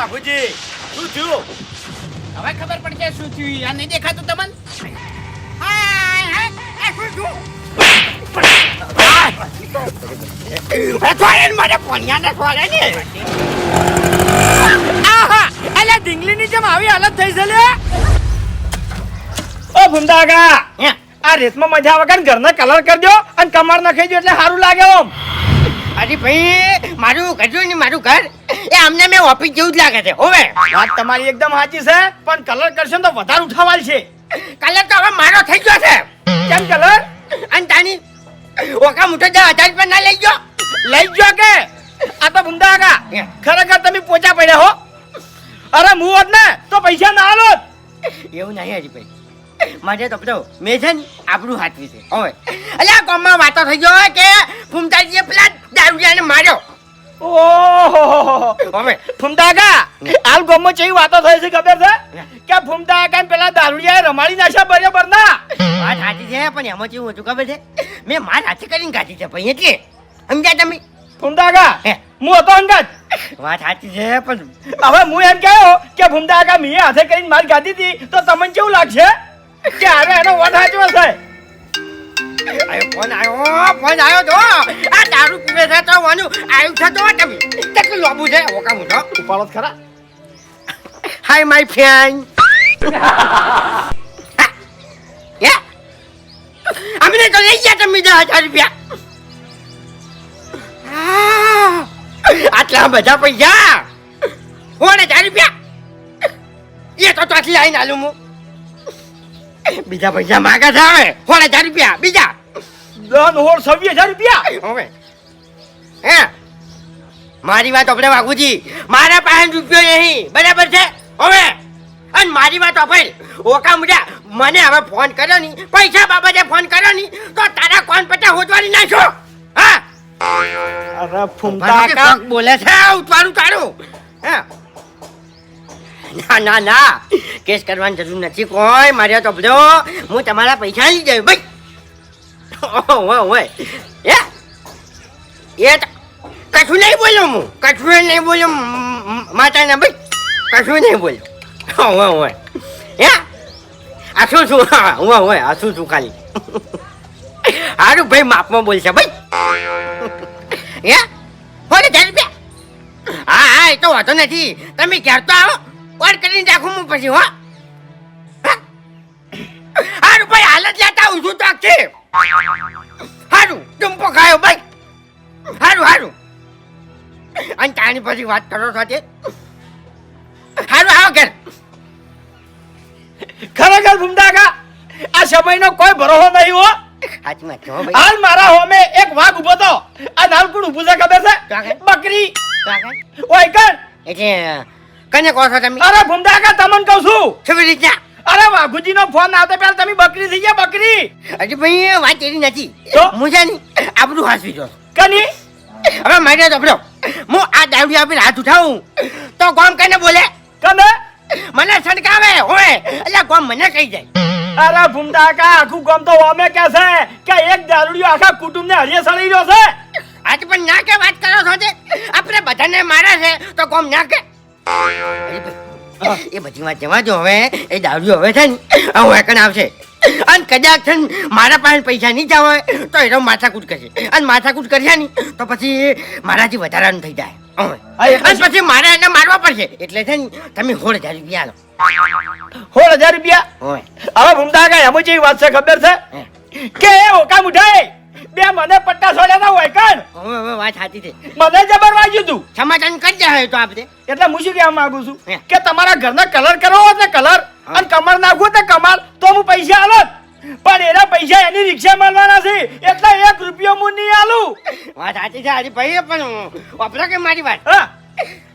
બાપુજી શું થયું? હવે ખબર પડશે શું થયું આ નહીં દેખાતું તમને? આ રેસમાં મજા આવે ઘરનો કલર કરજો અને કમર નાખી એટલે સારું લાગે ઓમ. અરે ભાઈ મારું ઘર ને મારું ઘર? એ અમને મેં ઓફિસ જેવું જ લાગે છે હોવે વાત તમારી એકદમ સાચી છે પણ કલર કરશો તો વધારે ઉઠાવાલ છે. કલર તો હવે મારો થઈ ગયો છે. કેમ કલર અને તાની ઓકા મુઠો દસ હજાર રૂપિયા ના લઈ ગયો. લઈ ગયો કે? આ તો બુંદા કાકા ખરેખર તમે પોચા પડ્યા હો. અરે હું હોત ને તો પૈસા ના આલો એવું નહીં હરીભાઈ મારે તો પેલો મેં છે ને આપણું હાથવી છે હવે આ ગામમાં વાતો થઈ ગયો કે ફૂમતાજીએ પેલા દારૂડિયાને માર્યો. ઓહો. હવે ફૂમતા કાકા હાલ ગામમાં ચેવી વાતો થઈ છે ખબર છે? કે ને પેલા દારૂડિયાએ રમાડી નાખ્યા બરાબર ના? વાત સાચી છે પણ એમાં કેવું હતું ખબર છે? મેં માર હાથે કરીને કાઢી છે ભાઈ એટલે. સમજ્યા તમે? ફૂમતા કાકા હે. હતો અંગત. વાત સાચી છે પણ હવે હું એમ કહ્યો કે કાકા મીએ હાથે કરીને માર ગાધી હતી તો તમને કેવું લાગશે? કે હવે એનો વધ સાચવો છે આયો ફોન આવ્યો ફોન આવ્યો તો. આ દારૂ પીવે છે તો વાનું આવ્યું છે તો તમે. કેટલું લોબુ છે ઓકા મુઠો ઉપાડો ખરા. હાય માય ફ્રેન્ડ યા અમને તો લઈ ગયા તમે દસ હજાર રૂપિયા. આટલા બધા પૈસા. કોણ હજાર રૂપિયા? એ તો ત્યાંથી આવીને આલું હું બીજા પૈસા માગા થાય કોણ હજાર રૂપિયા? બીજા. દન હોળ છવ્વીસ હજાર રૂપિયા. હવે. હે? મારી વાત આપણે વાઘુજી. મારા પાસે રૂપિયો નહીં. બરાબર છે? હવે. અને મારી વાત અફેલ ઓકા મુડા મને હવે ફોન કર્યો નહીં. પૈસા બાબતે ફોન કર્યો નહીં. તો તારા કોણ પચાસ હોજવાની નાખો? હા? અરે ફૂમતા કે બોલે છે ઉઠવાનું તારું. હે? ના ના ના. કેસ કરવાની જરૂર નથી. કોઈ મારે તો બધો હું તમારા પૈસા લઈ જાય ભાઈ ઓય ઓય. એ એ કશું નહીં બોલ્યો હું. કશું નહીં બોલ્યો માતાના ભાઈ. કશું નહીં બોલ્યો. ઓય ઓય હે? આ શું હા, ઓય ઓય, આ શું શું ખાલી? હારું ભાઈ માપમાં બોલશે ભાઈ. હે? ફોન હજાર બે હા હા, એ તો વાંધો નથી. તમે ક્યારે તો આવો. ઓર કરીને રાખું હું પછી, હો? હારું ભાઈ હાલત લેતા આવું છું તો છે હારું ટુંપો ખાયો ભાઈ હારું હારું. અને તાની પછી વાત કરો સાથે. હારું આવો ઘેર. ખરેખર ભૂમતા આ સમયનો કોઈ ભરોસો નહીં હો. છો ભાઈ હાલ મારા હોમે એક વાઘ ઊભો તો. આ નાલ કોણ ઊભું છે ખબર છે? બકરી. ઓય કણ એટલે કને કહો છો તમે? અરે ભૂમતા તમને કહું છું. કેવી રીતના અરે વાઘુજી નો ફોન આવતા પેલા તમે બકરી થઈ ગયા બકરી! હજી ભાઈ વાત એની નથી? હું છે ને આપણું હાસવી જો કની? હવે મારે ભરો હું આ દારૂ આપીને હાથ ઉઠાવું. તો કોમ કને બોલે? કને? મને સડકાવે હોય એટલે કોમ મને કહી જાય. અરે ભૂમતા કા આખું ગામ તો હોમે કે છે કે એક દારૂડિયો આખા કુટુંબ ને હરિયે સળી રહ્યો છે. આજ પણ ના કે વાત કરો છો તે? આપણે બધાને મારે છે તો કોમ ના કે. એ બધી વાત જવા હવે. એ દારૂ હવે છે ને હવે કણ આવશે. અને કદાચ છે ને મારા પાસે પૈસા નહીં જાવ તો એનો માથાકૂટ કરશે. અને માથાકૂટ કરશે ને તો પછી મારાથી વધારાનું થઈ જાય. અને પછી? મારે એને મારવા પડશે. એટલે છે ને તમે સોળ હજાર રૂપિયા લો સોળ હજાર રૂપિયા? હવે ભૂમતા કાકા એમાં જેવી વાત છે ખબર છે? કે એ ઓકા મુઠાઈ બે મને પટ્ટા છોડ્યા ના હોય કણ હવે હવે વાત સાચી છે. મને જબર વાગ્યું તું. સમાધાન કરી દે તો આપણે એટલે હું શું કહેવા માંગુ છું? કે તમારા ઘરનો કલર કરવો હોય ને કલર. અને કમર નાખવું તો કમાલ તો હું પૈસા આલો પણ એના પૈસા એની રિક્ષા મળવાના છે. એટલે એક રૂપિયો હું નહીં આલું. વાત સાચી છે હરી ભાઈ પણ વાપરો કે મારી વાત? હા.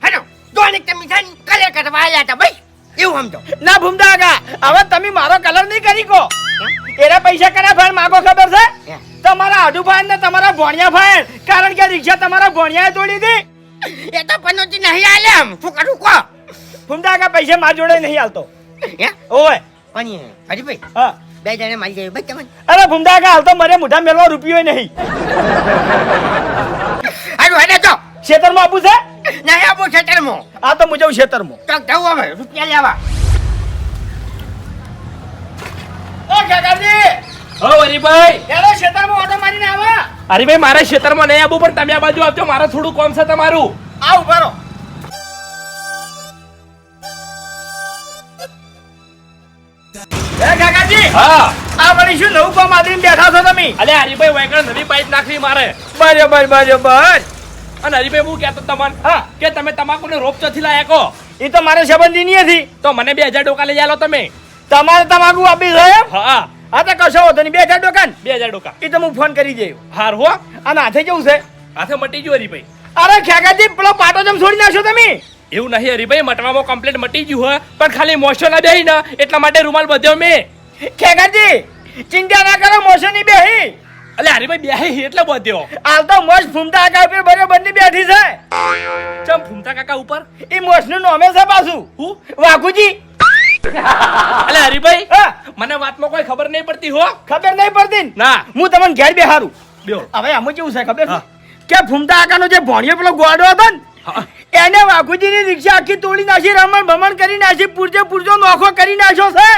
હેલો દોનિક તમે છે કલર કલે કરવા આવ્યા હતા ભાઈ. એવું સમજો. ના ભૂમતા હવે તમે મારો કલર નહીં કરી કો. એના પૈસા કના ફાઈન માગો ખબર છે? તમારા આડુ ફાઈન ને તમારા ભોણિયા ફાઈન કારણ કે રિક્ષા તમારા ભોણિયાએ તોડી દી. એ તો પનોતી નહીં આલે આમ. શું કરું કો ભૂમતા કા પૈસા માર જોડે નહીં આલતો. હે? ઓય પણ ભાઈ હા. બે જણે મારી જાય. ભાઈ તમને? અરે ભૂમતા કા હાલ તો મારે મોઢા મેળવા રૂપિયો નહીં. હારું હેડે તો ખેતરમાં આપું છે? નહીં આપું ખેતરમાં આ તો મુજબ ખેતરમાં તો જવું હવે રૂપિયા લેવા. ઓ કાકાજી! હરીભાઈ એનો ખેતરમાં ઓટો મારીને આવા. હરીભાઈ મારા ખેતરમાં નહીં આવું પણ તમે આ બાજુ આવજો મારે થોડું કોમ છે તમારું. આવ ઊભા રહો. કાકાજી હા. આ વળી શું નવું કામ આદરીને બેઠા છો તમે? અલે હરીભાઈ વાયકણ નવી પાઇપ નાખવી મારે. બરાબર બરાબર. અને હરીભાઈ હું કહેતો તમને હા કે તમે તમાકુને રોપ ચોથી લાયા કો એ તો મારે સંબંધી નહીં હતી. તો મને બે હજાર ડોકા લઈ આલો તમે. તમારે તમાકુ આપી છે હા. હા તો કશો હોતો નહીં. બે હજાર દુકાન બે હજાર ડોકા એ તો હું ફોન કરી જયો હાર હો. અને હાથે કેવું છે? હાથે મટી ગયું હરીભાઈ. અરે ખેગાજી પેલો પાટો જેમ છોડી નાખશો તમે. એવું નહીં હરીભાઈ મટવામાં કમ્પ્લેટ મટી ગયું હોય પણ ખાલી મોશો ના બેહી ને એટલા માટે રૂમાલ બધ્યો મેં. ખેગાજી ચિંતા ના કરો મોશો ની બેહી. અલે હરીભાઈ બેહી એટલે બધ્યો. હાલ તો મોશ ફૂમતા કાકા ઉપર બરોબરની બેઠી છે. ચમ ફૂમતા કાકા ઉપર? એ મોશનું નોમે છે પાછું. હું? વાઘુજી. અલે હરીભાઈ મને વાતમાં કોઈ ખબર નહીં પડતી હો. ખબર નહીં પડતી ના? હું તમને ઘેર બેહારું. બેહો. હવે આમ કેવું છે ખબર? કે ફૂમતા આકાનો જે ભોણિયો પેલો ગોડો હતો ને. એને વાઘુજીની રિક્ષા આખી તોડી નાખી રમણ ભમણ કરી નાખી પૂરજો પૂરજો નોખો કરી નાખ્યો છે.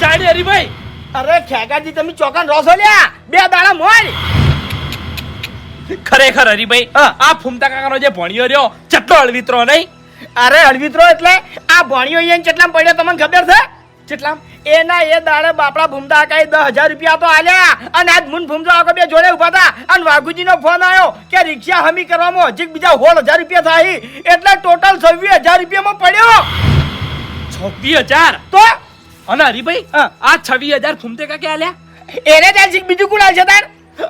ચાડી હરીભાઈ. અરે ખેગાજી તમે ચોકન રોસો લ્યા. બે દાડા મોર ખરેખર હરીભાઈ હા. આ ફૂમતા કાકાનો જે ભણ્યો રહ્યો ચટલો અળવિત્રો નહીં. અરે અળવિત્રો એટલે આ ભણ્યો અહીંયા કેટલામ પડ્યો તમને ખબર છે? કેટલા એના એ દાડે બાપડા ભૂમતા આકાએ દસ હજાર રૂપિયા તો આલ્યા અને આજ મુન ભૂમતો આખો બે જોડે ઊભા હતા અને વાઘુજીનો ફોન આવ્યો કે રિક્ષા હમી કરવામાં હજી બીજા હોળ હજાર રૂપિયા થાય. એટલે ટોટલ છવ્વીસ હજાર રૂપિયામાં પડ્યો. છવ્વીસ હજાર? તો? અને હરીભાઈ ભાઈ આ છવ્વીસ હજાર ફૂમતે કાકે આલ્યા? એને ત્યાં બીજું કોણ આવશે તાર?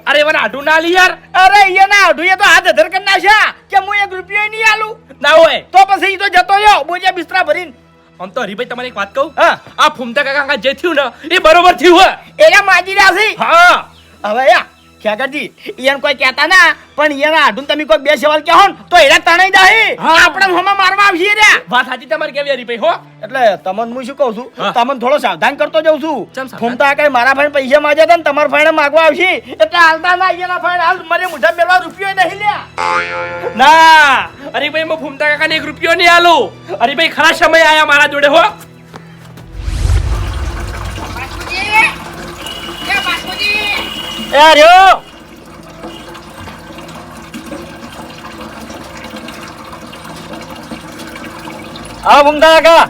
અરે મને આઢું ના લી યાર. અરે ઈ ના અઢું એ તો હાથ અધર કરી નાખ્યા. કે હું એક રૂપિયો નહીં આલું? ના હોય. તો પછી ઈ તો જતો રહ્યો. બોજે બિસ્તરા ભરીને. આમ તો હરીભાઈ તમારે એક વાત કહું? હા. આ ફૂમતા કાકા જે થયું ને એ બરોબર થયું હે એને માજી રહ્યા છે હા. હવે યા ખેગરજી ઈયન કોઈ કહેતા ના પણ ઈયન આઢું તમે કોઈ બે સવાલ કહો ને તો એરા તણાઈ દાહી હા. આપણે હમા મારવા આવશે રે. વાત સાચી તમારી કેવી હરીભાઈ હો? એટલે તમને હું શું કહું છું. તમને થોડો સાવધાન કરતો જઉં છું? ફૂમતા કઈ મારા ભાઈ પૈસા માંગ્યા હતા ને તમારા ભાઈને માગવા આવશે. એટલે હાલતા ના ઈયના ભાઈ હાલ મને મુઢા મેળવા રૂપિયો નહીં લ્યા. ના. હરીભાઈ હું ફૂમતા કાકાને એક રૂપિયો નહીં આલો. અરે ભાઈ ખરા સમય આયા મારા જોડે હો? એ રહ્યો આ ફૂમતા કાકા.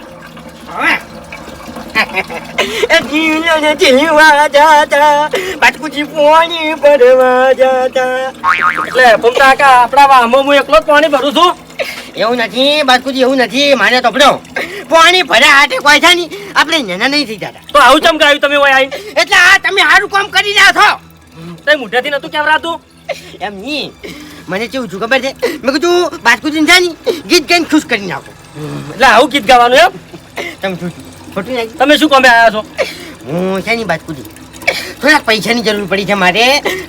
એ જીવને જીવા જાતા બાટકુજી પોણી ભરવા જાતા. એટલે ફૂમતા કાકા આપણા વાહમાં હું એકલો જ પાણી ભરું છું. એવું નથી બાટકુજી એવું નથી મારે તો પડો પાણી ભર્યા હાથે કોઈ છે નહીં. આપણે નાના નહીં થઈ જતા. તો આવું ચમકાયું તમે ઓય આઈને એટલે આ તમે સારું કામ કરી રહ્યા છો. તઈ મુઢાથી નતું કેવરાતું? એમ નહીં. મને કેવું છું ખબર છે? મેં કીધું બાટકુજી છે ને ગીત ગાઈને ખુશ કરી નાખો. એટલે આવું ગીત ગાવાનું એમ? તમે ખોટું તમે શું કામે આવ્યા છો? હું છે ને બાટકુજી થોડાક પૈસાની જરૂર પડી છે મારે.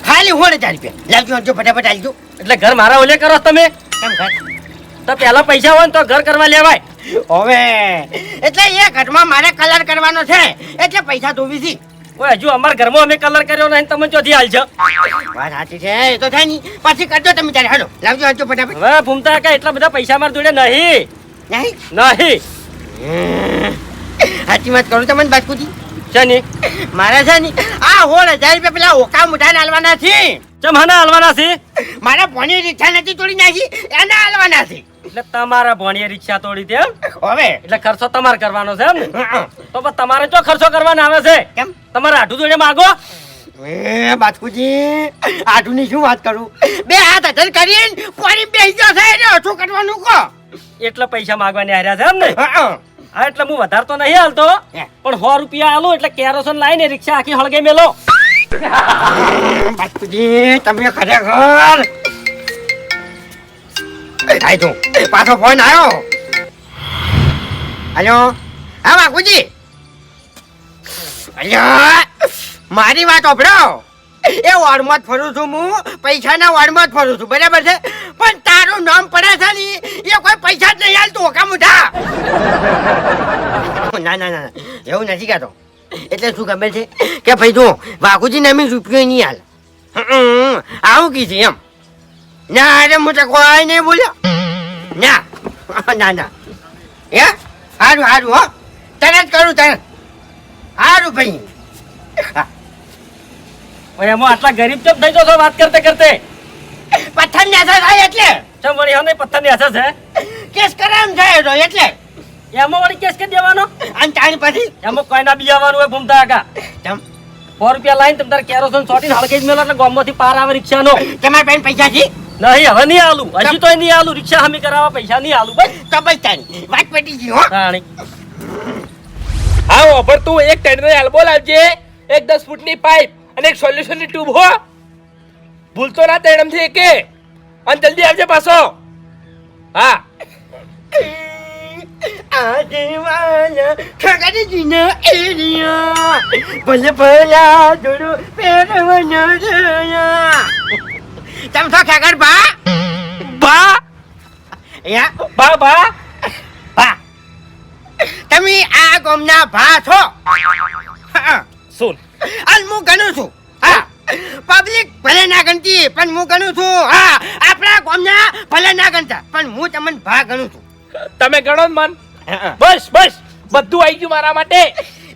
ખાલી હોળ હજાર રૂપિયા. લાવજો આવજો ફટાફટ આવજો એટલે ઘર મારા ઓલે કરો તમે? કેમ ઘર? તો પેલા પૈસા હોય ને તો ઘર કરવા લેવાય. હવે. એટલે એ ઘરમાં મારે કલર કરવાનો છે. એટલે પૈસા ધોવી છે ઓય હજુ અમારા ઘરમાં અમે કલર કર્યો નહીં તમે ચોથી હાલ છો. વાત સાચી છે એ તો થાય નહીં પછી કરજો તમે ત્યારે હાલો લાવજો લાવજો ફટાફટ. હવે ભૂમતા કાકા એટલા બધા પૈસા માર જોડે નહીં. નહીં? નહીં. સાચી વાત કરું તમને બાજકુજી છે મારા મારે છે ને. આ હોળ હજાર રૂપિયા પેલા ઓકા મુઠા હાલવાના છે. ચમહાના હાલવાના છે? મારા ભણી રિક્ષા નથી તોડી નાખી એના હાલવાના છે. એટલે તમારા ભણીએ રિક્ષા તોડી દે એમ? હવે? એટલે ખર્ચો તમારે કરવાનો છે એમ ને? તો તમારે ચો ખર્ચો કરવાનો આવે છે? કેમ? તમારે આઠું જોડે માગો? એ બાજકુજી આઠુની શું વાત કરું? બે હાથ હજાર કરીને પોણી બેસી જશે છે એટલે ઓછું કરવાનું કહો. એટલે પૈસા માગવાની હાર્યા છે એમ ને? હં, હં. હા એટલે હું વધારતો નહીં હાલતો. પણ સો રૂપિયા આલું એટલે કેરોસન લાવીને રિક્ષા આખી હળગે મેલો. બાપુજી તમે ખરેખર થાય પાછો ફોન આવ્યો. હલો? હા બાપુજી. મારી વાત ઓભળો એ વાડમાં જ ફરું છું હું. પૈસાના વાડમાં જ ફરું છું. બરાબર છે? પણ તારું નામ પડે છે ને, એ કોઈ પૈસા જ નહીં હાલતું ઓકા મુઠા? ના ના ના એવું નથી કહેતો. એટલે શું ખબર છે? કે ભાઈ તું વાઘુજી નામી રૂપિયો નહીં હાલ આવું કી છે એમ? ના, અરે હું તો કોઈ નહીં બોલ્યો. ના ના ના. એ સારું સારું હો. તરત કરું, તરત. સારું ભાઈ. ઓય એમાં આટલા ગરીબ ચમ થઈ જશો વાત કરતે કરતે. પથ્થર ને અસર થાય એટલે? ચમ વળી હને પથ્થરની અસર છે? કેસ કરામ થાય તો એટલે. એમાં વળી કેસ કરી દેવાનો? અને તાણી પછી? એમાં કોઈ ના આવવાનું હોય ભૂમતા આગા. ચમ. સો રૂપિયા લાઈન તમે તારે કેરોસીન ચોટીને હળગી જ મેલો એટલે ગામમાંથી પાર આવે રિક્ષાનો. તમારા પાસે પૈસા છે? નહીં હવે નહીં આલું. હજી તોય નહીં આલું. રિક્ષા હમી કરાવવા પૈસા નહીં આલું. ભાઈ તો બસ તાણી. વાત પટી ગઈ હો. તાણી. હા ઓફર તું એક ટેન્ડર એલ્બો લાવજે. એક દસ ફૂટની પાઇપ અને એક સોલ્યુશનની ટ્યુબ હો. ભૂલતો ના તેડમથી એકે. અને જલ્દી આવજે પાછો. હા. આદિવાલા ઠગડીજીના એરિયા. ભલે ભલા જોડો પહેરવાના રહ્યા. તમ તો ઠગડ બા. બા. યા બા બા બા. તમે આ ગામના ભા છો? સુન અને હું ગણું છું. હા. પબ્લિક ભલે ના ગણતી પણ હું ગણું છું. હા આપણા ગામના ભલે ના ગણતા પણ હું તમને ભા ગણું છું. તમે ગણો મન. બસ બસ. બધું આવી ગયું મારા માટે.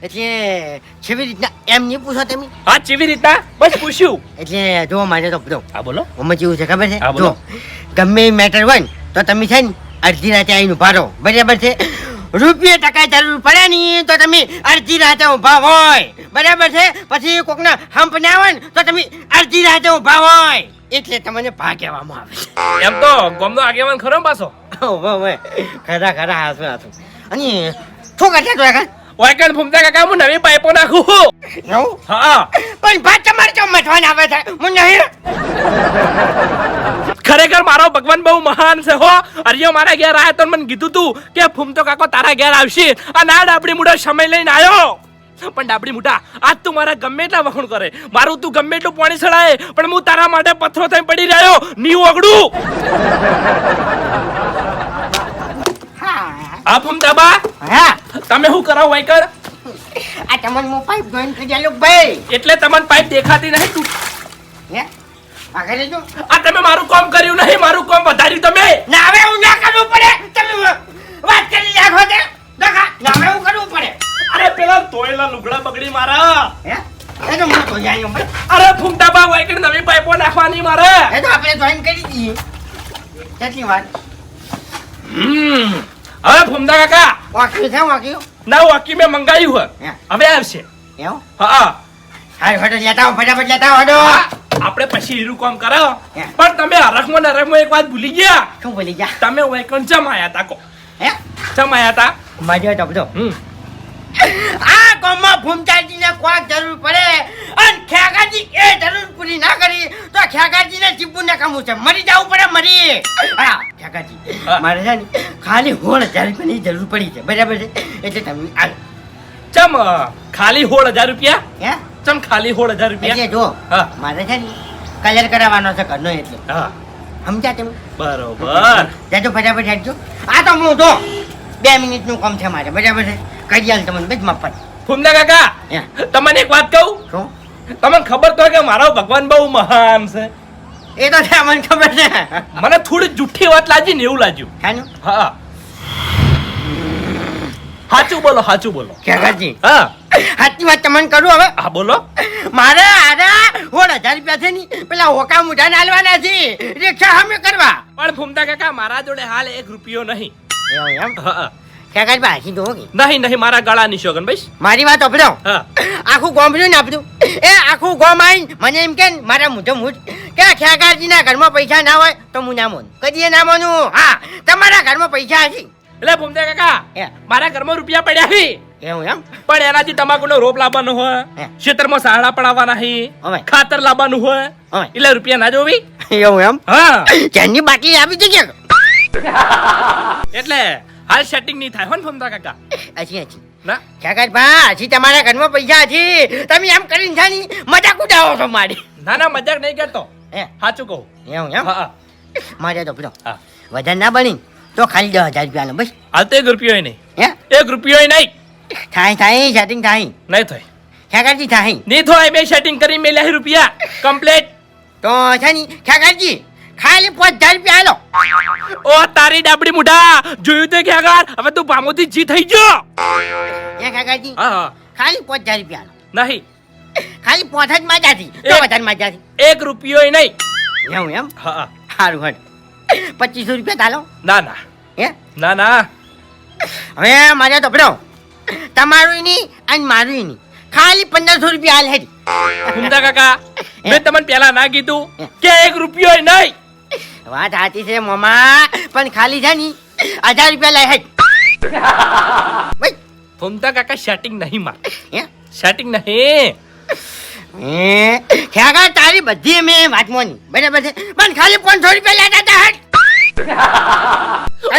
એટલે કેવી રીતના એમ નહીં પૂછો તમે? હા કેવી રીતના. બસ પૂછ્યું. એટલે જો મારે તો બધો હા બોલો. આમાં જેવું છે ખબર છે. જો. ગમે મેટર હોય તો તમે છે ને અડધી રાતે આવીને ઊભા રહો. બરાબર છે? રૂપિયા ટકા જરૂર પડે ની તો તમે અડધી રાતે ઊભા હોય. બરાબર છે? પછી કોકના હંપ ના હોય ને તો તમે અડધી રાતે ઊભા હોય. એટલે તમને ભા કહેવામાં આવે છે. એમ તો ગોમનો આગેવાન ખરો પાછો. ખરા ખરા હાસુ હાસુ અને શું કરશે તો આગળ વાયકન ફૂમતા કાકા હું નવી પાઇપો નાખું એવું? હા. પણ ભાત તમારે ચમ મથવાના આવે છે? હું નહીં ખરેખર મારો ભગવાન બહુ મહાન છે હો. અરિયો મારા ઘેર આવ્યા તો મને કીધું તું કે ફૂમતો કાકો તારા ઘેર આવશે. અને આ ડાબડી મુઢો સમય લઈને આવ્યો પણ ડાબડી મુઢા આજ તું મારા ગમે એટલા વખણ કરે. મારું તું ગમે એટલું પાણી ચડાય પણ હું તારા માટે પથ્થરો થઈ પડી રહ્યો. ની ઓગડું આ ફૂમતા બા હા. તમે શું કરો વાઈકર આ તમને હું પાઇપ જોઈન કરી ભાઈ? એટલે તમને પાઇપ દેખાતી નહીં તું. હે? આ તમે મારું કામ કર્યું નહીં મારું કામ વધાર્યું તમે. ના હવે હું ના કરવું પડે. તમે વાત કરી રાખો તે. ના હવે હું કરવું પડે. અરે પેલા તોયેલા લુગડા બગડી મારા. હે? એ તો હું તો જાય ભાઈ અરે ફૂમતા બા વાયકર નવી પાઇપો નાખવાની મારે. એ તો આપણે જોઈન કરી દઈએ. કેટલી વાત હમ. હવે ફૂમદા કાકા. વાક્યું છે વાક્યું ના વાકી મેં મંગાવ્યું હે. હે. હવે આવશે. એવું? હા. હા હોટલ લેતા આવો ફટાફટ લેતા હા, આપણે પછી હીરું કામ કરાવો. પણ તમે હરખમાં નરખમાં એક વાત ભૂલી ગયા. શું ભૂલી ગયા? તમે વૈકણ ચમ આયા તા કો. હે? ચમ આયા તા. મજા હમ. આ ગામમાં ભૂમતાજીને કોક જરૂર પડે અને ખ્યાગાજી એ જરૂર પૂરી ના કરી તો ખ્યાગાજીને ચીપુ ને કામું છે મરી જવું પડે મરી. હા ખેગાજી મારે છે ને ખાલી હોળ હજાર રૂપિયાની જરૂર પડી છે. બરાબર છે? એટલે તમે આ ચમ ખાલી હોળ હજાર રૂપિયા? હે? ચમ ખાલી સોળ હજાર એટલે રૂપિયા જો હા. મારે છે ને કલર કરાવવાનો છે ઘરનો એટલે. હા. સમજ્યા તમે? બરોબર. જાજો ફટાફટ હેડજો. આ તો હું તો બે મિનિટનું કામ છે મારે બરાબર છે? કરી આલ તમને બેજ મફત. ફૂમના કાકા તમને એક વાત કહું? શું? તમને ખબર તો કે મારો ભગવાન બહુ મહાન છે. એ તો છે મને ખબર છે. મને થોડી જુઠ્ઠી વાત લાગી ને એવું લાગ્યું. ખાનું હા. સાચું બોલો સાચું બોલો. ખેગાજી હા. સાચી વાત તમને કરું હવે? હા બોલો. મારે આરે હોળ હજાર રૂપિયા છે ની. પેલા હોકા મુઠાને હાલવાના છે. રિક્ષા હમે કરવા. પણ ફૂમતા કાકા મારા જોડે હાલ એક રૂપિયો નહીં. એમ? ખેગાજી ભાઈ હસી નહીં નહીં મારા ગળાની શોગન ભાઈ મારી વાત અપડો આખું ગોમ ને આપડું એ આખું ગોમ આવીને મને એમ કે ને મારા મુઢે કે ખેગાજીના ઘરમાં પૈસા ના હોય તો હું ના મોનું. કદી ના મોનું? હા તમારા ઘરમાં પૈસા હશે. એટલે ફૂમતા કાકા. મારા ઘરમાં રૂપિયા પડ્યા છે. એવું એમ? પણ એનાથી તમાકુનો રોપ લાવવાનો હોય. ખેતરમાં સાડા પડાવવાના હે ખાતર લાવવાનું હોય એટલે રૂપિયા ના જોવી? એવું એમ? હા. બાટલી આવી કે? એટલે હાલ સેટિંગ નહીં થાય હોન ફમતા કાકા? હજી હજી ના? કાકા ભા હજી તમારા ઘરમાં પૈસા છે તમે એમ કરીને જાની મજાક ઉડાવો છો મારી. ના ના મજાક નહીં કરતો. હે. સાચું કહું. એવું એમ? હા મારે તો પેલો. વધારે ના બની તો ખાલી દસ હજાર રૂપિયા બસ. હાલ તો એક રૂપિયો નહીં. હે? એક રૂપિયો નહીં. થાય થાય સેટિંગ થાય. નહીં થાય. ખેગાજી થાય. નહીં થાય મેં સેટિંગ કરી મેલ્યા રૂપિયા. કમ્પ્લેટ તો છે ની ખેગાજી ખાલી પાંચ હજાર રૂપિયા આલો. ઓ તારી ડાબડી મુઢા જોયું તે કે હવે તું ભામોથી જી થઈ ગયો. એ હા ખાલી પાંચ હજાર રૂપિયા આલો. નહીં. ખાલી પાંચ જ માજાથી તો વધારે માજાથી. એક રૂપિયો નહીં. એવું એમ? હા. સારું હટ. પચીસો રૂપિયા ચાલો ના ના. હે? ના ના. હવે મારે તો ભરો. તમારું નહીં અને મારું નહીં. ખાલી પંદરસો રૂપિયા હાલ હેડી ફૂમતા કાકા મેં તમને પેલા ના કીધું કે એક રૂપિયો નહીં. વાત સાચી છે મમા પણ ખાલી છે ની હજાર રૂપિયા લઈ હેડ ભાઈ. ફૂમતા કાકા શેટિંગ નહીં માર. શેટિંગ નહીં. હે? તારી બધી મેં વાત મોની બરાબર છે? પણ ખાલી પાંચસો રૂપિયા લેતા હતા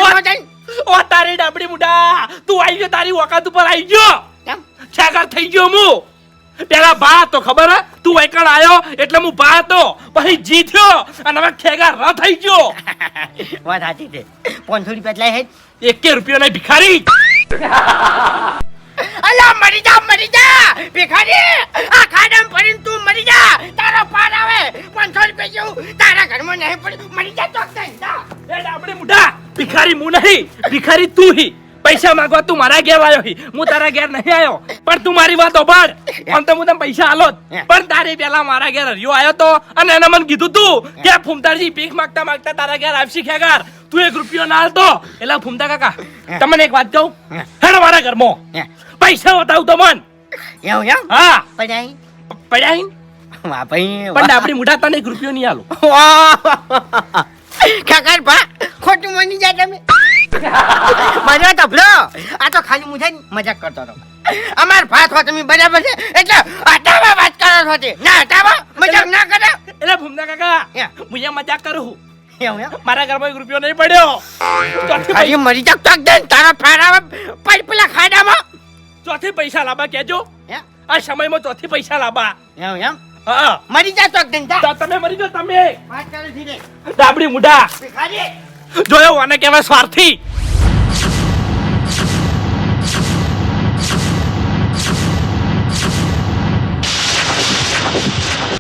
મોટન. ઓ તારી ડાબડી મુડા તું આવી ગયો તારી વખત ઉપર આવી ગયો. કેમ? છાગર થઈ ગયો હું પેલા ભા હતો ખબર હે? તું વૈકણ આયો એટલે હું ભા હતો પછી જીત્યો અને હવે ખેગા ર થઈ ગયો. વાત સાચી છે. પાંચસો રૂપિયા એટલે એકે રૂપિયો નહીં ભિખારી. અલા મરી જા મરી જા! ભિખારી! આ ખાડામાં પડીને તું મરી જા! તારો પાર આવે. પાંચસો રૂપિયા જેવું. તારા ઘરમાં નહીં પડી મરી જા ચોક થઈ જા. એ ડાબડી મુઢા. ભિખારી હું નહીં. ભિખારી તું હી. પૈસા માંગવા તું મારા ઘેર આવ્યો હી. હું તારા ઘેર નહીં આવ્યો. પણ તું મારી વાત ઓભાડ આમ તો હું તને પૈસા આલો. પણ તારી પેલા મારા ઘેર હરિયો આવ્યો તો અને એને મને કીધું તું કે ફૂમતારજી ભીખ માંગતા માંગતા તારા ઘેર આવશી ખેગાર. તું એક રૂપિયો ના આલતો. એટલે ફૂમતા કાકા તમને એક વાત કહું? હેડ મારા ઘરમાં. હે. પૈસા બતાવું તો મન. એવું એમ? હા. પડાઈ પડાઈ વાહ ભાઈ પણ આપણી મુઢા તને એક રૂપિયો નહીં આલો. કાકા ભા ખોટું મની જાય તમે. મને તો આ તો ખાલી મુજાની મજાક કરતો હતો. અમાર ભાત હો તમે બરાબર છે. એટલે હટાવા વાત કરો છો તે. ના હટાવા મજાક ના કરે. એટલે ભૂમના કાકા હે. મજાક કરું મારા ઘરમાં એક રૂપિયો નહીં પડ્યો. મરી જાક તો તારા ફાડા પડ પેલા ખાડામાં. ચોથી પૈસા લાબા કેજો આ સમયમાં ચોથી પૈસા લાબા. એમ? એમ મરી જા તો તમે મરી જાઓ તમે. ડાબડી મુઢા. જોયો આને કહેવાય સ્વાર્થી.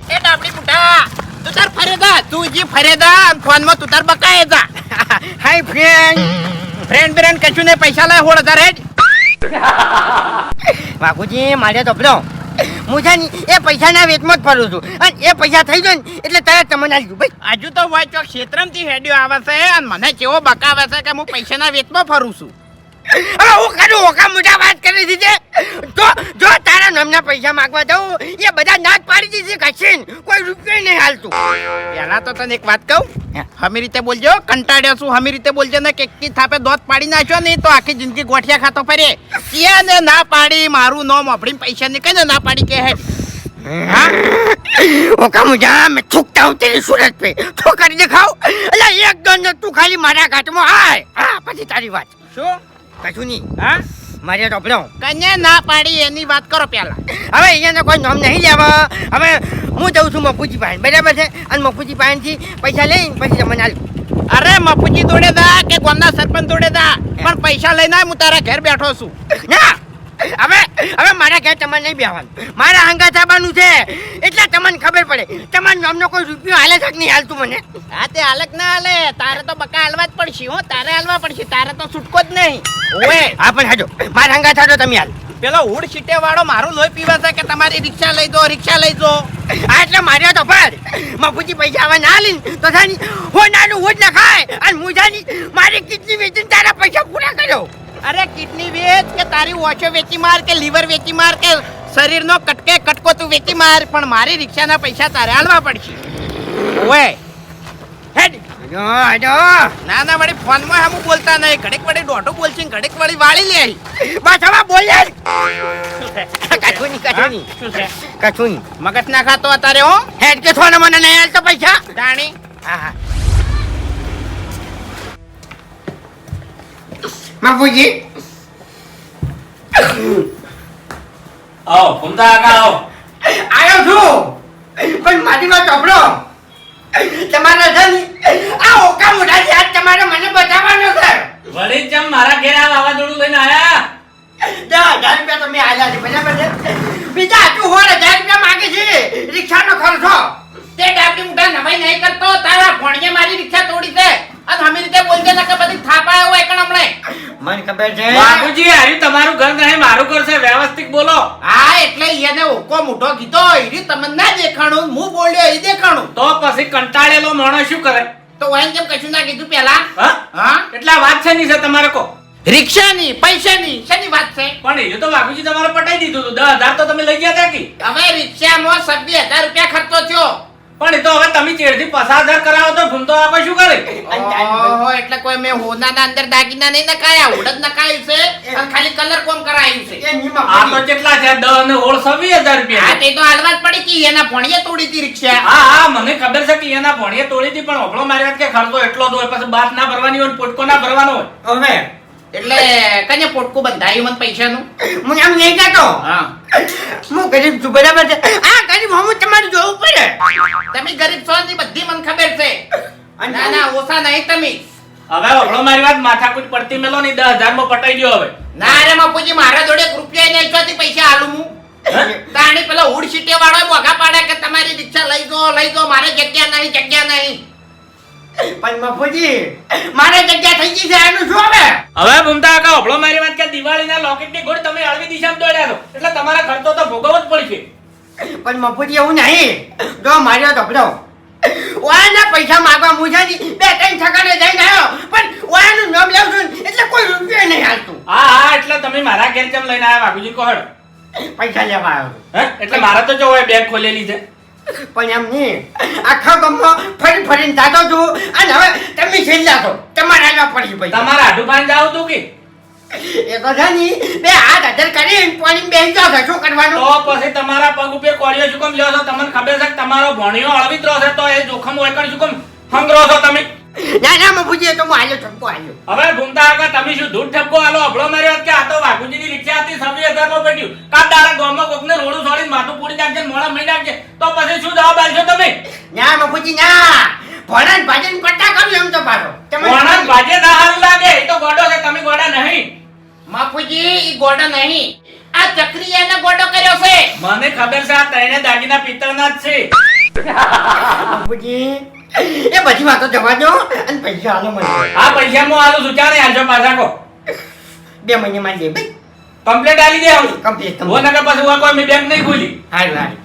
એ ડાબડી મુઢા તું તાર ફરેદા તું જી ફરેદા ફોનમાં તું તાર બકાય જા હાય ફ્રેન્ડ ફ્રેન્ડ બ્રેન્ડ કશું ને પૈસા લાય હોળ તારે હેડ બાપુજી મારે તો પેલો હું છે ને એ પૈસાના વેચમાં જ ફરું છું. અને એ પૈસા થઈ જાય ને એટલે તરત તમને આવી ભાઈ હજુ તો હોય ચોક ક્ષેત્રમથી હેડ્યો આવે છે. અને મને કેવો બકાવે છે કે હું પૈસાના વેચમાં ફરું છું? હવે હું કરું? ઓકા મોટા વાત કરી દીધી. જો જો તારા નામના પૈસા માંગવા જાઉં એ બધા નાક પાડી દીધી કશીન કોઈ રૂપિયો નહીં હાલતું. પેલા તો તને એક વાત કહું. હમી રીતે બોલજો કંટાળ્યો છું હમી રીતે બોલજો ને કે કી થાપે દોત પાડી નાખ્યો નહીં તો આખી જિંદગી ગોઠિયા ખાતો ફરે. ને ના પાડી મારું નામ આપણી પૈસા નીકળે કઈ ના પાડી કે હે? ઓકા મુજા મેં થૂકતા હું તેરી સુરત પે. તો કરી દેખાવ. એટલે એક ગંજ તું ખાલી મારા ઘાટમાં આય. હા પછી તારી વાત. શું? કશું નહીં. હા? મારે તો ભલો કન્યા ના પાડી એની વાત કરો પહેલા હવે અહીંયા કોઈ નામ નહીં લેવા. હવે હું જઉં છું મફુજી પાણી બરાબર છે? અને મફુજી પાણીથી પૈસા લઈને પછી તમને હાલ અરે મફુજી દોડે દા કે ગામના સરપંચ દોડે દા. પણ પૈસા લઈને હું તારા ઘેર બેઠો છું. ના! હવે હવે મારા ઘેર તમારે નહીં બેવાનું મારા હંગા થવાનું છે. એટલે તમને ખબર પડે. તમારા નામનો કોઈ રૂપિયો હાલે છે નહીં હાલતું મને? હા તે હાલક ના હાલે? તારે તો બકા હાલવા જ પડશે હો. તારે હાલવા પડશે. તારે તો છૂટકો જ નહીં. ઓએ હા પણ હાજો. મારા હંગા થાજો તમે હાલ. પેલો હુડ છીટે વાળો મારું લોહી પીવા છે કે તમારી રિક્ષા લઈ દો રિક્ષા લઈ દો હા એટલે માર્યો તો પર. મફુજી પૈસા હવે ના લઈ તો થાની હો નાનું હોજ ના ખાય. અને મુજાની મારી કિડની વેચીને તારા પૈસા પૂરા કર્યો. અરે કિડની વેચ કે તારી ઓછો વેચી માર કે લીવર વેચી માર કે શરીરનો કટકે કટકો તું વેચી માર પણ મારી રિક્ષાના પૈસા તારે હાલવા પડશે. ઓએ હેડ. ના ના વળી ફોનમાં હમું બોલતા નહીં. ઘડીક વળી ડોટો બોલશે ઘડીક વળી વાળી લે. બસ હવે બોલે. કશું નહીં શું છે? કશું નહીં મગજ ના ખાતો અત્યારે હો. હેડ કે થોડા મને નહીં હાલતો પૈસા? જાણી હા હા. બાપુજી આવો ફૂમતા કાકા આવો આવ્યો છું પણ મારી વાત સાંભળો તમારા છે ને આ ઓકા મોઢા છે આજ તમારે મને બતાવવાનો છે વળી જેમ મારા ઘેર આ વાવાઝોડું લઈને આયા દસ હજાર રૂપિયા તમે આલ્યા છે બરાબર છે બીજા હજુ હોળ હજાર રૂપિયા માંગે છે રિક્ષાનો ખર્ચો તે ડાબડી મુઠા નવાઈ નહીં કરતો તારા ભણિયે મારી રીક્ષા તોડી દે. અને અમે રીતે બોલજે ને કે બધી થાપા આવો એકણ હમણે. મને ખબર છે. બાપુજી હારી તમારું ઘર નહીં મારું ઘર છે વ્યવસ્થિત બોલો. હા એટલે એને ઓકો મોટો કીધો ઈરી તમને ના દેખાણું હું બોલ્યો એ દેખાણું. તો પછી કંટાળેલો માણસ શું કરે? તો વાઈન કેમ કશું ના કીધું પેલા હા? હા? વાત છે નહીં છે તમારે કો? રિક્ષાની પૈસાની શેની વાત છે? પણ એ તો બાપુજી તમારે પટાઈ દીધું હતું. દસ હજાર તો તમે લઈ ગયા હતા કે? હવે રિક્ષામાં સભ્ય હજાર રૂપિયા ખર્ચો થયો. પણ એ તો હવે તમે ચેડથી પસાર હજાર કરાવો તો ભૂમતો આપણે શું કરે? ઓહો એટલે કોઈ મેં હોનાના અંદર દાગીના નહીં નકાયા ઉડત નકાયું છે અને ખાલી કલર કોમ કરાયું છે. એ આ તો કેટલા છે? 10 અને ઓળ છવ્વીસ હજાર હા તે તો હાલવા જ પડી કે એના ભણિયે તોડી હતી રિક્ષા. હા હા મને ખબર છે કે એના ભણીએ તોડી હતી પણ ઓભળો મારી વાત કે ખર્ચો એટલો જ હોય પછી બાત ના ભરવાની હોય ને પોટકો ના ભરવાનો હોય. હવે એટલે કને પોટકું બંધાયું મને પૈસાનું? મને આમ નહીં કહેતો. હા. હું ગરીબ છું બરાબર છે? આ ગરીબ હું તમારે જોવું પડે. તમે ગરીબ છો ની બધી મને ખબર છે. ના ના ઓછા નહીં તમે. હવે ઓળો મારી વાત માથાકૂટ પડતી મેલો નહીં દસ હજારમાં પટાઈ ગયો હવે. ના રે બાપુજી મારા જોડે એક રૂપિયા નહીં છોતી પૈસા હાલું હું. તાણી પેલા ઉડ સીટે વાળો મોઘા પાડે કે તમારી રિક્ષા લઈ દો લઈ દો મારે જગ્યા નહીં જગ્યા નહીં. પણ બાપુજી મારે જગ્યા થઈ ગઈ છે એનું શું હવે? હવે ભૂમતા કાકા ઓભળો મારી વાત કે દિવાળીના લોકેટની ગોળ તમે અળવી દિશામાં દોડ્યા છો. એટલે તમારા ખર્ચો તો ભોગવવો જ પડશે. પણ બાપુજી એવું નહીં. જો માર્યો ધબડો ઓયાના પૈસા માગવા મુજાની બે ત્રણ ઠકાને જઈને આવ્યો. પણ ઓયાનું નામ લેવું છું એટલે કોઈ રૂપિયો નહીં હાલતું. હા હા એટલે તમે મારા ઘેર કેમ લઈને આવ્યા બાપુજી કહો હેડો. પૈસા લેવા આવ્યો એટલે મારે તો જો બેંક ખોલેલી છે. પણ એમ નહીં. આખા ગામમાં ફરી ફરીને જાતો છું અને હવે તમે છેલ્લા છો. તમારે આગળ પડી ભાઈ તમારા આઢું પાણી જાવ તું કે? એ તો છે ની બે હાથ હજાર કરી પાણી બેસી જાવ શું કરવાનું? તો પછી તમારા પગ ઉપર કોળિયો શું કેમ લ્યો છો? તમને ખબર છે કે તમારો ભણિયો અળવિત્રો છે તો એ જોખમ હોય શું કેમ હંગરો છો તમે. ના ના બાપુજી એ તો હું હાલ્યો ઠપકો હાલ્યો હવે ભૂમતા કાકા તમે શું ધૂળ ઠપકો આલો? અભળો માર્યો કે આ તો વાઘુજીની રિક્ષા હતી છવ્વીસ હજારમાં પડ્યું કાં તારા ગામમાં કોકને રોડું છોડીને માથું પૂરી નાખજે મોડા મહી નાખજે? તો પછી શું જવાબ આલશો તમે? ના બાપુજી ના. ભણન ભાજીને પટ્ટા કર્યું એમ તો પાડો. ભણન ભાજે ના હારું લાગે? એ તો ગોડો છે તમે ગોડા નહીં. માફુજી ઈ ગોડો નહીં. આ ચક્રિયાને એને ગોડો કર્યો છે. મને ખબર છે આ તૈને દાગીના પિત્તળના જ છે. બાપુજી એ બધી વાતો જવા દો. અને પૈસા આલો મને. આ પૈસા હું આલું છું. ચાલે આલજો પાછા કો બે મહિને માં દે ભાઈ કમ્પ્લેટ આલી દે હું કમ્પ્લેટ હું નકર પછી હું કોઈ મે બેંક નહીં ખોલી. હારું હારું.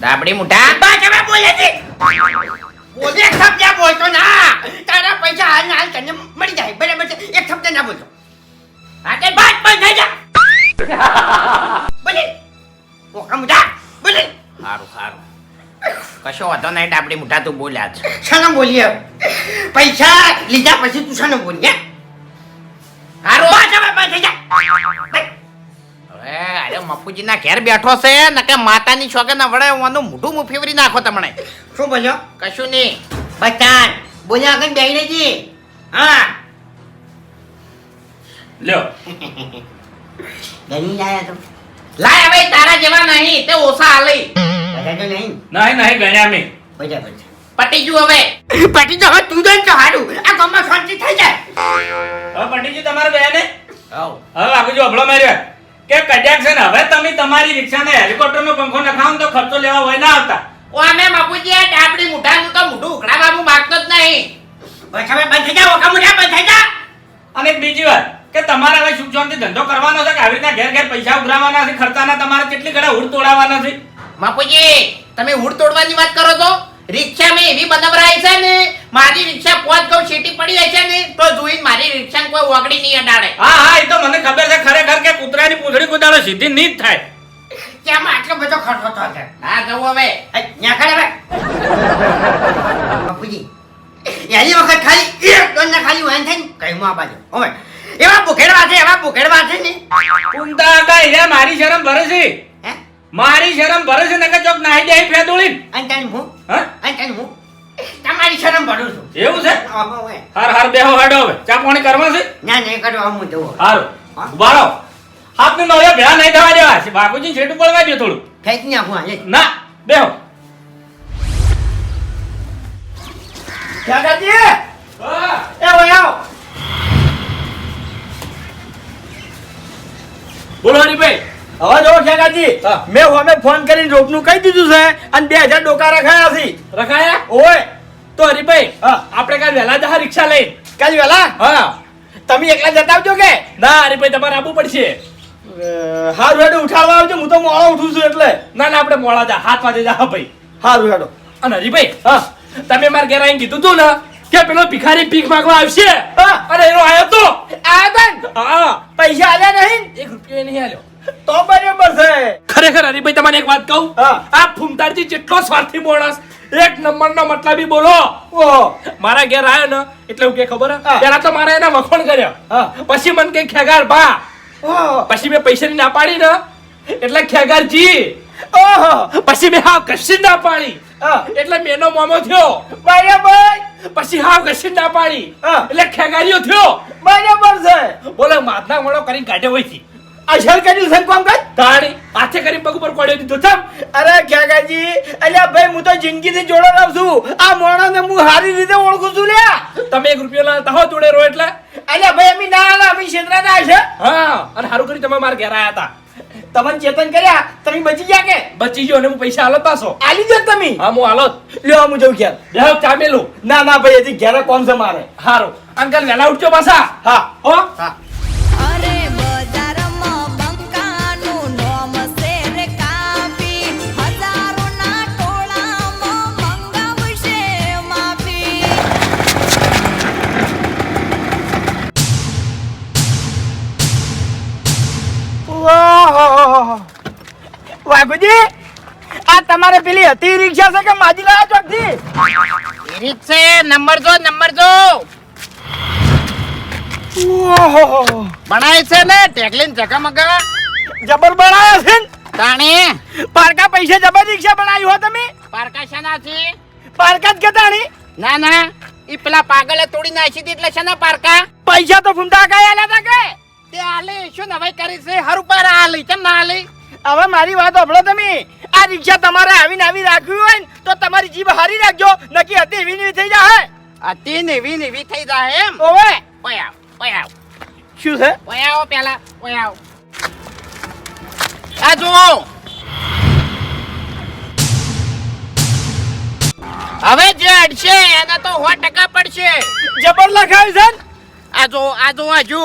દાબડી મુટા. બા તમે બોલે છે. બોલે એક શબ્દ બોલતો ના. તારા પૈસા હાલ ને હાલ તને મળી જાય. બરાબર છે? એક શબ્દ ના બોલતો. હા કે બાત બંધ થઈ જા. બોલે. ઓકા મુઢા બોલે. સારું સારું કશો વાંધો નહીં ડાબડી મુઠા તું બોલ્યા છે શાનો બોલીએ? પૈસા લીધા પછી તું શાનો બોલીએ? હારો હવે અરે મફુજી ના ઘેર બેઠો છે ને કે માતાની છોકે ના વડે ઓનું મોઢું મું ફેવરી નાખો તમને. શું બોલ્યો? કશું નહીં. બચાન બોલ્યા આગળ બેહી રહેજે. હા. લ્યો. ગણી લાયા તો. લાય હવે તારા જેવા નહીં તે ઓછા આલી બધા તો નહીં નહીં નહીં ગણ્યા મેં પટી ગયું હવે. પાટી તો હવે તું હારું. આ ગામમાં શાંતિ થઈ જાય. હવે પંડિતજી તમારે બેને. હવે બાપુજી અભળો મારી માર્યો કે કદાચ છે ને હવે તમે તમારી રિક્ષાને હેલિકોપ્ટરનો પંખો નખાવો તો ખર્ચો લેવા હોય ના આવતા. ઓ અમે બાપુજી આ ડાબડી મુઠાનું તો મોઢું ઉઘડાવા હું માગતો જ નહીં. બસ હવે બંધ થઈ જા ઓકા મુઢા બંધ થઈ જા. અને બીજી વાત. કે તમારે હવે સુખ શાંતિ ધંધો કરવાનો છે કે આવી રીતના ઘેર ઘેર પૈસા ઉઘરાવાના છે ખર્ચાના તમારે કેટલી ઘડા હુડ તોડાવાના છે? બાપુજી તમે હુડ તોડવાની વાત કરો છો? રિક્ષા મેં એવી બનાવરાય છે ને મારી રિક્ષા પોચ ગૌ શેટી પડી જાય છે ને તો જોઈને મારી રિક્ષા કોઈ ઓગળી નહીં અડાડે. હા હા એ તો મને ખબર છે ખરેખર કે કૂતરાની પૂંછડી કુદાડો સીધી નહીં જ થાય. કેમ આટલો બધો ખર્ચો થયો છે? ના જવું હવે. ત્યાં ન્યા કરે હવે બાપુજી એની વખત ખાલી એક દોન ખાલી વાંધે કઈ માં બાજુ. હવે એવા ભૂખેડવા છે એવા ભૂખેડવા છે ને? કુંતા કા હીરા મારી શરમ ભરે છે હે? મારી શરમ ભરે છે નકર ચોક નાહી જાય ફેદોળી અને તને હું? હ? અને તને હું? તમારી શરમ ભરું છું? એવું છે. હાર હાર બેહો હેડો હવે. ચા પાણી કરવા છે? ના નહીં કરવા હું જવું હારું. ઉભારો આપને નળે ભેળા નહીં થવા દેવા. છે બાપુજી છેટું પડવા દે થોડું. ફેંકી નાખું હાલે ના બેહો. હા. એ ઓય બોલો હરીભાઈ હવે જો ખેગાજી. મેં હોમે ફોન કરીને રોકનું કહી દીધું છે અને બે હજાર ડોકા રખાયા છે. રખાયા? ઓય. તો હરીભાઈ હા. આપણે કાલ વહેલા જહા રિક્ષા લઈ. કાલ વેલા હા. તમે એકલા જતા આવજો કે? ના હરીભાઈ તમારે આવવું પડશે. હારું હેડો ઉઠાવવા આવજો. હું તો મોડા ઉઠું છું એટલે. ના ના આપણે મોડા જા હાથ વાગે જા ભાઈ. હારું હેડો. અને હરીભાઈ હા. તમે મારા ઘેર આવીને કીધું તું ને કે પેલો ભિખારી ભીખ માંગવા આવશે? અને એનો આયો તો? આ બેન હા. પૈસા આલ્યા નહીં? એક રૂપિયો નહીં આલ્યો. તો બરાબર છે. ખરેખર હરીભાઈ તમને એક વાત કહું. આ ફૂમતારજી જેટલો સ્વાર્થી માણસ એક નંબરનો મતલબી બોલો. ઓહો. મારા ઘેર આવ્યો ને એટલે હું કે ખબર? પેલા તો મારે એના વખોણ કર્યા. હા. પછી મને કે ખેગાર બા. પછી મેં પૈસાની ના પાડી ને એટલે ખેગારજી ઓહો. પછી મેં હા કશી ના પાડી. એટલે મેનો મોમો થયો. બરાબર. પછી હાવ કશી ના પાડી એટલે ખેગારીઓ થયો. બરાબર છે. બોલે માથના મોડો કરીને કાઢ્યો હોય છે અસર કર્યું છે કોમ કર તાણી હાથે કરી પગ ઉપર પડ્યો દીધો. થમ અરે ખેગાજી અલ્યા ભાઈ હું તો જિંદગીથી જોડો રહું છું. આ મોણાને હું સારી રીતે ઓળખું છું લ્યા. તમે એક રૂપિયો લાવતા હો જોડે રો એટલે. અલ્યા ભાઈ અમે ના આલા અમે છે. હા અને સારું કરી તમે મારા ઘેર આયા હતા. તમને ચેતન કર્યા તમે બચી ગયા કે? બચી ગયો અને હું પૈસા હાલત પાછો. આલી જો તમે. હા હું હાલત લ્યો હું જઉં ઘેર. લ્યો ચામેલું ના ના ભાઈ હજી ઘેર કોમ છે મારે? હારો. અંકલ વેલા ઉઠજો પાછા. હા. હો. અરે ઓહો. વાઘુજી આ તમારે પેલી હતી રિક્ષા છે કે માજી લાયા ચોકથી? રિક્ષે નંબર જો નંબર જો. ઓહો. બનાય છે ને ટેકલીન જગમગા જબર બનાયા છે? તાણી? પારકા પૈસા જબર રિક્ષા બનાવી હો તમે? પારકા શાના છે? પારકા જ કેતાણી ના ના. ઈ પેલા પાગલે તોડી નાખી હતી એટલે શાના પારકા. પૈસા તો ફૂંડા કાયા લેતા કે? તે આલે શું નવાઈ કરી છે? હર ઉપર આલી કેમ ના આલી? હવે મારી વાત સાંભળો તમે. આ રિક્ષા તમારે આવીને આવી રાખવી હોય ને તો તમારી જીભ હારી રાખજો. નકી હતી એવી નેવી થઈ જાય અતિ નેવી નેવી થઈ જાય એમ? ઓવે. ઓય આવ ઓય આવ. શું છે? ઓય આવો પેલા ઓય આવ. આ જુઓ. હવે જે અડશે એને તો સો ટકા પડશે. જબર લખાય છે આ જો આ જો આ જો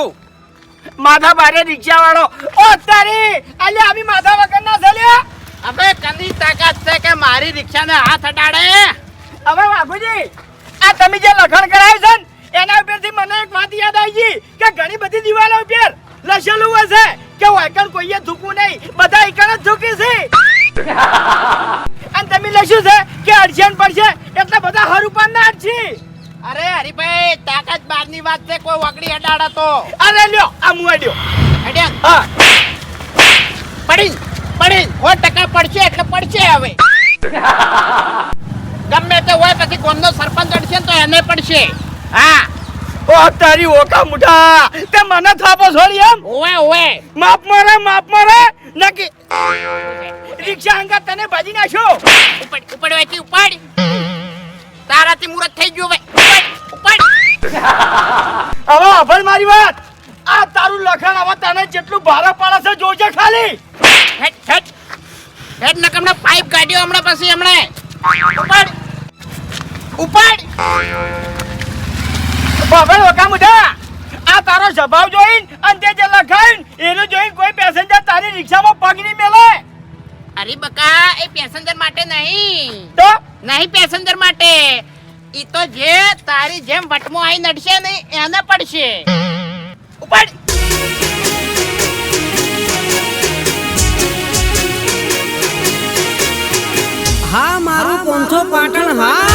હજુ બારે ભારે રિક્ષા વાળો ઓ તારી અલ્યા આવી માધા વગર ના ચાલ્યા હવે કંદી તાકાત છે કે મારી રિક્ષાને હાથ અટાડે હવે બાપુજી આ તમે જે લખણ કરાય છે ને એના ઉપરથી મને એક વાત યાદ આવી ગઈ કે ઘણી બધી દિવાલો ઉપર લખેલું હોય છે કે વાયકણ કોઈએ થૂકવું નહીં. બધા એકણ જ થૂકી છે. અને તમે લખ્યું છે કે અડચણ પડશે એટલે બધા હર ઉપર ના અડશે અરે હરીભાઈ તાકાત બારની વાત છે કોઈ વગડી અડાડા તો. અરે લ્યો આ મુવાડ્યો અડ્યા. હા. પડી પડી સો ટકા પડશે એટલે પડશે હવે. ગમે તે હોય પછી ગોમનો સરપંચ અડશે તો એને પડશે. હા. ઓ તારી ઓકા મુઠા તે મને થાપો છોડી એમ. ઓએ ઓએ માફ મારે માફ મારે. નકી રિક્ષા અંગા તને ભાજી નાખ્યો. ઉપાડ ઉપાડ વાયથી ઉપાડ. તારાથી મુરત થઈ ગયું ઉપાડ હવે અભણ મારી વાત. આ તારું લખાણ હવે તને જેટલું ભારે પાડે છે જોજે ખાલી. હેટ હેટ હેટ નકમને પાઇપ કાઢ્યો હમણાં પછી હમણે. ઉપાડ ઉપાડ. બાબા ઓકા મુઠા આ તારો સ્વભાવ જોઈન અને તે જે લખાઈન એનું જોઈન કોઈ પેસેન્જર તારી રિક્ષામાં પગ નહીં મેલે. અરે બકા એ પેસેન્જર માટે નહીં. તો? નહીં પેસેન્જર માટે. ઈ તો જે તારી જેમ વટમો આઈ નડશે ને એને પડશે. ઉપાડ. હા મારું પોંથો પાટણ હા.